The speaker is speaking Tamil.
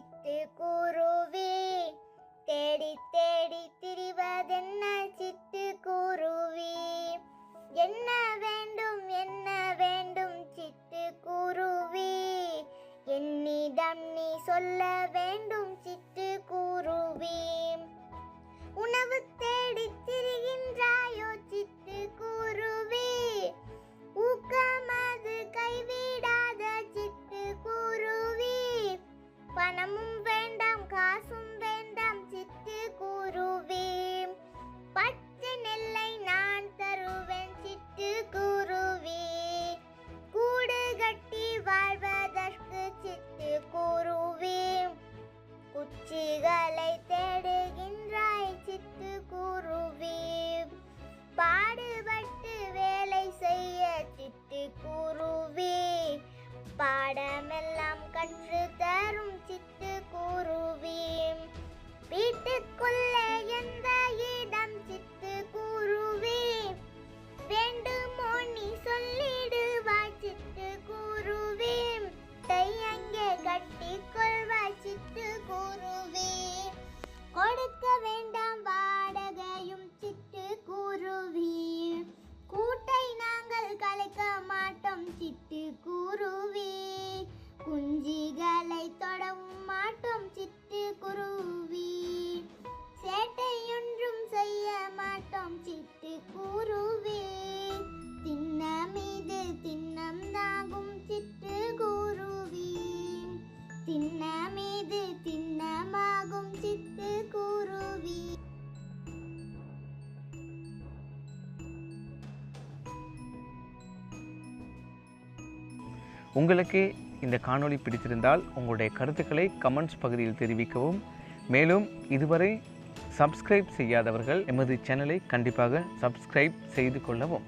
சித்து குருவே தேடி தேடி திரிவதென்ன சித்து குருவி என்ன வேண்டும் என்ன வேண்டும் சித்து குருவி என்னிடம் நீ சொல்ல வேண்டும் சித்து குருவி குச்சிகளை தேடுகின்றாய் சித்து குருவி பாடுபட்டு வேலை செய்ய சித்து குருவி பாட வேண்டாம் வாடகையும் சிட்டுக்குருவி கூட்டை நாங்கள் கலைக்க மாட்டோம் சிட்டு குருவி குஞ்சிகளை தொடவும் மாட்டோம் சிட்டுக்குருவி உங்களுக்கு இந்த காணொளி பிடித்திருந்தால் உங்களுடைய கருத்துக்களை கமெண்ட்ஸ் பகுதியில் தெரிவிக்கவும். மேலும் இதுவரை சப்ஸ்கிரைப் செய்யாதவர்கள் எமது சேனலை கண்டிப்பாக சப்ஸ்கிரைப் செய்து கொள்ளவும்.